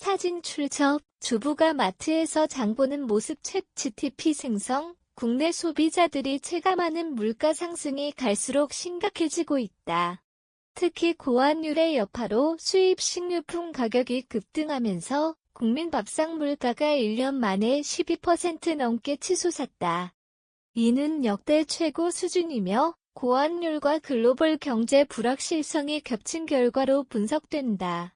사진 출처, 주부가 마트에서 장보는 모습 책 GTP 생성, 국내 소비자들이 체감하는 물가 상승이 갈수록 심각해지고 있다. 특히 고환율의 여파로 수입 식료품 가격이 급등하면서 국민 밥상 물가가 1년 만에 12% 넘게 치솟았다. 이는 역대 최고 수준이며 고환율과 글로벌 경제 불확실성이 겹친 결과로 분석된다.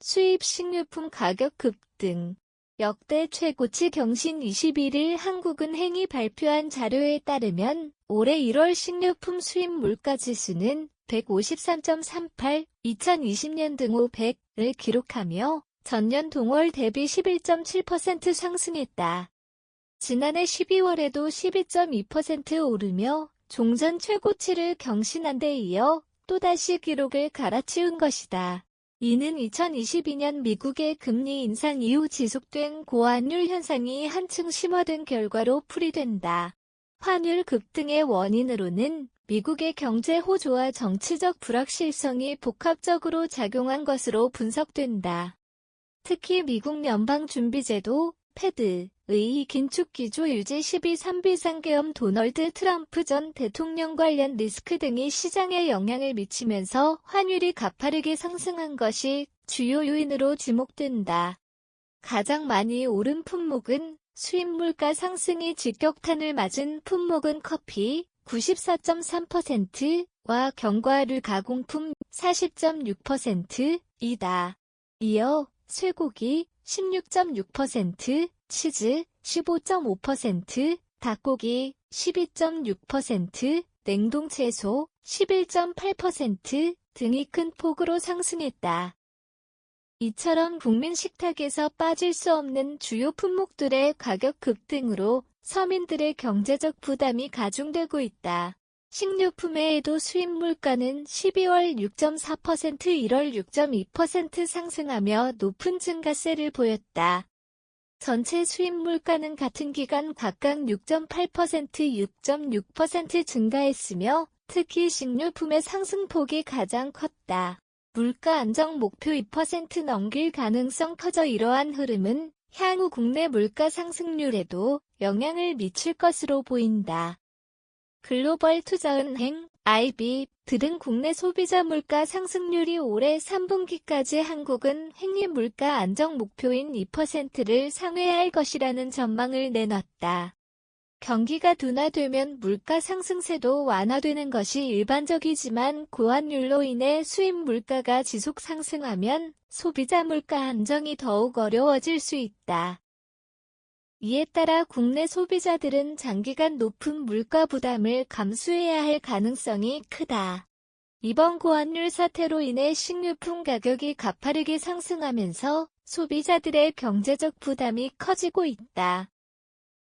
수입 식료품 가격 급등 역대 최고치 경신 21일 한국은 행이 발표한 자료에 따르면 올해 1월 식료품 수입 물가 지수는 153.38, 2020년 등호 100을 기록하며 전년 동월 대비 11.7% 상승했다. 지난해 12월에도 12.2% 오르며 종전 최고치를 경신한 데 이어 또다시 기록을 갈아치운 것이다. 이는 2022년 미국의 금리 인상 이후 지속된 고환율 현상이 한층 심화된 결과로 풀이된다. 환율 급등의 원인으로는 미국의 경제 호조와 정치적 불확실성이 복합적으로 작용한 것으로 분석된다. 특히 미국 연방준비제도, 패드, 의 긴축기조 유지 12.3비 상계엄 도널드 트럼프 전 대통령 관련 리스크 등이 시장에 영향을 미치면서 환율이 가파르게 상승한 것이 주요 요인으로 지목된다. 가장 많이 오른 품목은 수입 물가 상승이 직격탄을 맞은 품목은 커피 94.3%와 견과류 가공품 40.6%이다. 이어 쇠고기 16.6%, 치즈 15.5%, 닭고기 12.6%, 냉동 채소 11.8% 등이 큰 폭으로 상승했다. 이처럼 국민 식탁에서 빠질 수 없는 주요 품목들의 가격 급등으로 서민들의 경제적 부담이 가중되고 있다. 식료품 외에도 수입 물가는 12월 6.4%, 1월 6.2% 상승하며 높은 증가세를 보였다. 전체 수입 물가는 같은 기간 각각 6.8%, 6.6% 증가했으며 특히 식료품의 상승폭이 가장 컸다. 물가 안정 목표 2% 넘길 가능성 커져 이러한 흐름은 향후 국내 물가 상승률에도 영향을 미칠 것으로 보인다. 글로벌 투자은행, IB 들은 국내 소비자 물가 상승률이 올해 3분기까지 한국은 행위 물가 안정 목표인 2%를 상회할 것이라는 전망을 내놨다. 경기가 둔화되면 물가 상승세도 완화되는 것이 일반적이지만 고환율로 인해 수입 물가가 지속 상승하면 소비자 물가 안정이 더욱 어려워질 수 있다. 이에 따라 국내 소비자들은 장기간 높은 물가 부담을 감수해야 할 가능성이 크다. 이번 고환율 사태로 인해 식료품 가격이 가파르게 상승하면서 소비자들의 경제적 부담이 커지고 있다.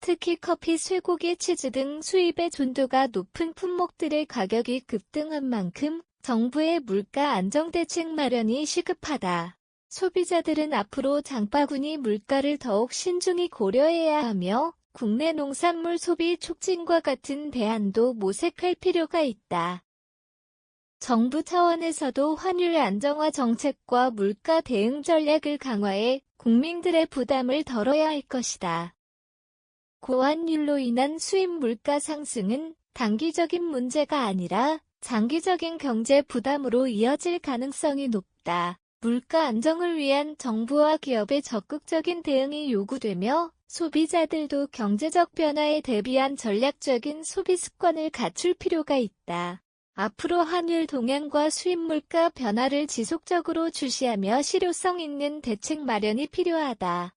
특히 커피, 쇠고기, 치즈 등 수입의 존도가 높은 품목들의 가격이 급등한 만큼 정부의 물가 안정 대책 마련이 시급하다. 소비자들은 앞으로 장바구니 물가를 더욱 신중히 고려해야 하며 국내 농산물 소비 촉진과 같은 대안도 모색할 필요가 있다. 정부 차원에서도 환율 안정화 정책과 물가 대응 전략을 강화해 국민들의 부담을 덜어야 할 것이다. 고환율로 인한 수입 물가 상승은 단기적인 문제가 아니라 장기적인 경제 부담으로 이어질 가능성이 높다. 물가 안정을 위한 정부와 기업의 적극적인 대응이 요구되며 소비자들도 경제적 변화에 대비한 전략적인 소비 습관을 갖출 필요가 있다. 앞으로 환율 동향과 수입 물가 변화를 지속적으로 주시하며 실효성 있는 대책 마련이 필요하다.